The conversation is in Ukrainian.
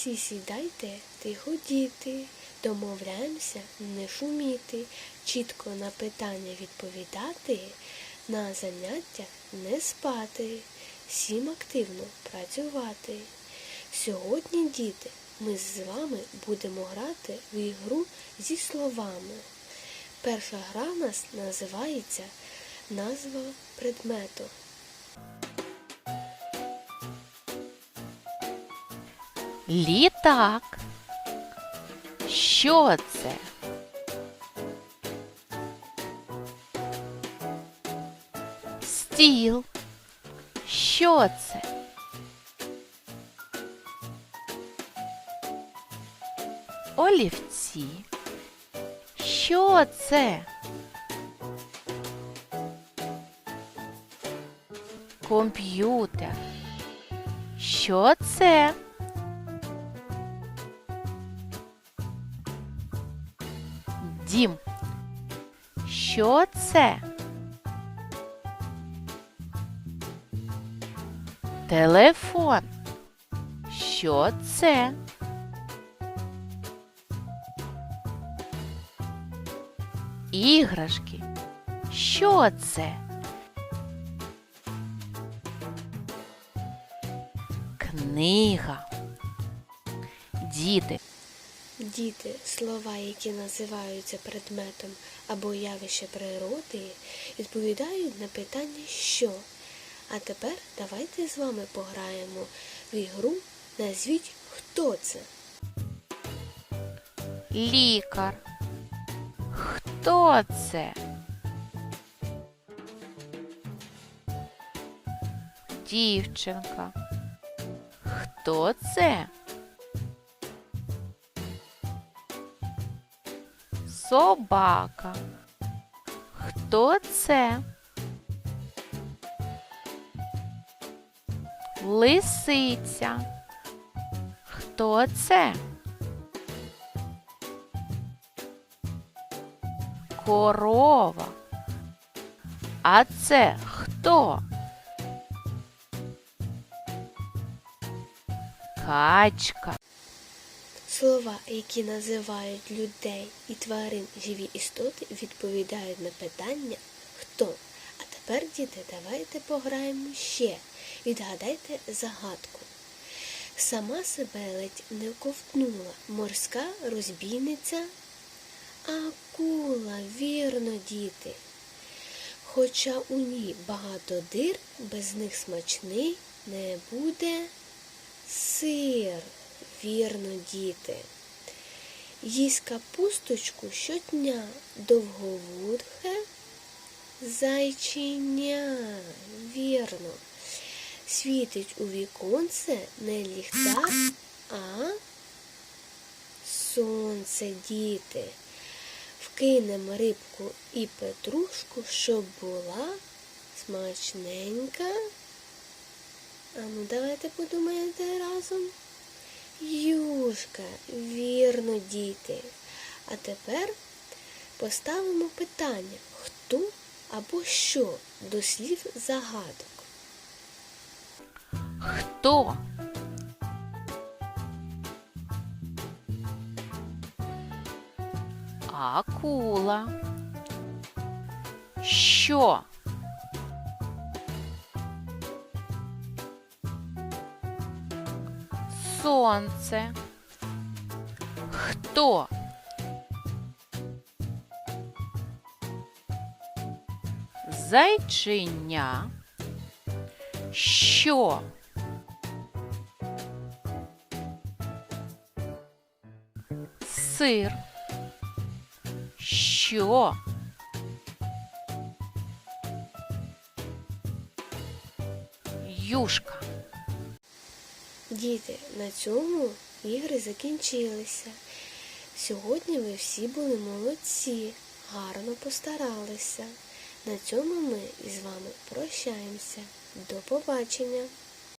Всі сідайте, тихо діти, домовляємося не шуміти, чітко на питання відповідати, на заняттях не спати, всім активно працювати. Сьогодні, діти, ми з вами будемо грати в ігру зі словами. Перша гра в нас називається назва предмету. Літак. Що це? Стіл. Що це? Олівці. Що це? Комп'ютер. Що це? Дім. Що це? Телефон. Що це? Іграшки. Що це? Книга. Діти, Діти, слова, які називаються предметом або явище природи, відповідають на питання що. А тепер давайте з вами пограємо в ігру Назвіть хто це. лікар. Хто це? Дівчинка. Хто це? Собака. Хто це? Лисиця. Хто це? Корова. А це хто? Качка. Слова, які називають людей і тварин живі істоти, відповідають на питання хто. А тепер, діти, давайте пограємо ще. Відгадайте загадку. Сама себе ледь не ковтнула морська розбійниця. Акула, вірно, діти. Хоча у ній багато дир, без них смачний не буде сир. Вірно, діти. Їсть капусточку щодня довговудхе зайчиня. Вірно. Світить у віконце не ліхтар, а сонце, діти. Вкинем рибку і петрушку, щоб була смачненька. А ну давайте подумаєте разом. Юшка, вірно, діти. А тепер поставимо питання, хто або що до слів загадок. Хто? Акула. Що? Сонце. Хто? Зайчиня. Що? Сир. Що? Юшка. Діти, на цьому ігри закінчилися. Сьогодні ви всі були молодці, гарно постаралися. На цьому ми із вами прощаємося. До побачення!